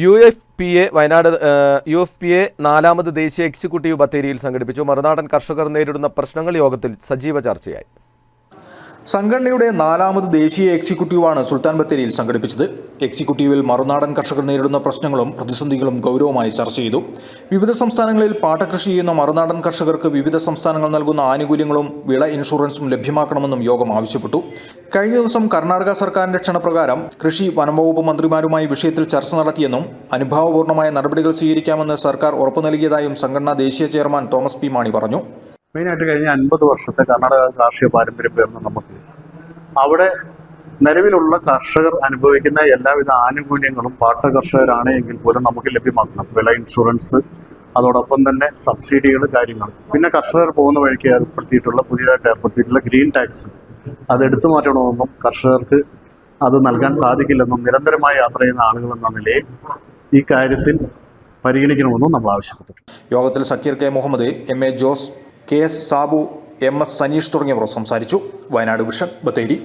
U F P A Wayanad U F P A നാലാമത് ദേശീയ executive ബത്തേരിയിൽ സംഘടിപ്പിച്ചു. മറുനാടൻ കർഷകർ നേരിടുന്ന പ്രശ്നങ്ങൾ യോഗത്തിൽ സജീവ ചർച്ചയായി. സംഘടനയുടെ നാലാമത് ദേശീയ എക്സിക്യൂട്ടീവാണ് സുൽത്താൻ ബത്തേരിയിൽ സംഘടിപ്പിച്ചത്. എക്സിക്യൂട്ടീവിൽ മറുനാടൻ കർഷകർ നേരിടുന്ന പ്രശ്നങ്ങളും പ്രതിസന്ധികളും ഗൗരവമായി ചർച്ച ചെയ്തു. വിവിധ സംസ്ഥാനങ്ങളിൽ പാട്ടകൃഷി ചെയ്യുന്ന മറുനാടൻ കർഷകർക്ക് വിവിധ സംസ്ഥാനങ്ങൾ നൽകുന്ന ആനുകൂല്യങ്ങളും വിള ഇൻഷുറൻസും ലഭ്യമാക്കണമെന്നും യോഗം ആവശ്യപ്പെട്ടു. കഴിഞ്ഞ ദിവസം കർണാടക സർക്കാരിന്റെ ക്ഷണപ്രകാരം കൃഷി വനംവകുപ്പ് മന്ത്രിമാരുമായി വിഷയത്തിൽ ചർച്ച നടത്തിയെന്നും അനുഭാവപൂർണമായ നടപടികൾ സ്വീകരിക്കാമെന്ന് സർക്കാർ ഉറപ്പു നൽകിയതായും സംഘടനാ ദേശീയ ചെയർമാൻ തോമസ് പി മാണി പറഞ്ഞു. മെയിനായിട്ട് കഴിഞ്ഞ അൻപത് വർഷത്തെ കർണാടക കാർഷിക പാരമ്പര്യം പേർന്ന് നമുക്ക് അവിടെ നിലവിലുള്ള കർഷകർ അനുഭവിക്കുന്ന എല്ലാവിധ ആനുകൂല്യങ്ങളും പാട്ട കർഷകരാണ് എങ്കിൽ പോലും നമുക്ക് ലഭ്യമാക്കണം. വിള ഇൻഷുറൻസ് അതോടൊപ്പം തന്നെ സബ്സിഡികൾ കാര്യങ്ങൾ പിന്നെ കർഷകർ പോകുന്ന വഴിക്ക് ഏർപ്പെടുത്തിയിട്ടുള്ള പുതിയതായിട്ട് ഏർപ്പെടുത്തിയിട്ടുള്ള ഗ്രീൻ ടാക്സ്. അത് എടുത്തു മാറ്റണമെന്നും കർഷകർക്ക് അത് നൽകാൻ സാധിക്കില്ലെന്നും നിരന്തരമായി യാത്ര ചെയ്യുന്ന ആളുകൾ എന്ന നിലയിൽ ഈ കാര്യത്തിൽ പരിഗണിക്കണമെന്നും നമ്മൾ ആവശ്യപ്പെട്ടു യോഗത്തിൽ Zakir K Muhammad M A Jose K S Sabu M S Sanish തുടങ്ങിയവർ സംസാരിച്ചു. വയനാട് വിഷൻ ബത്തേരി.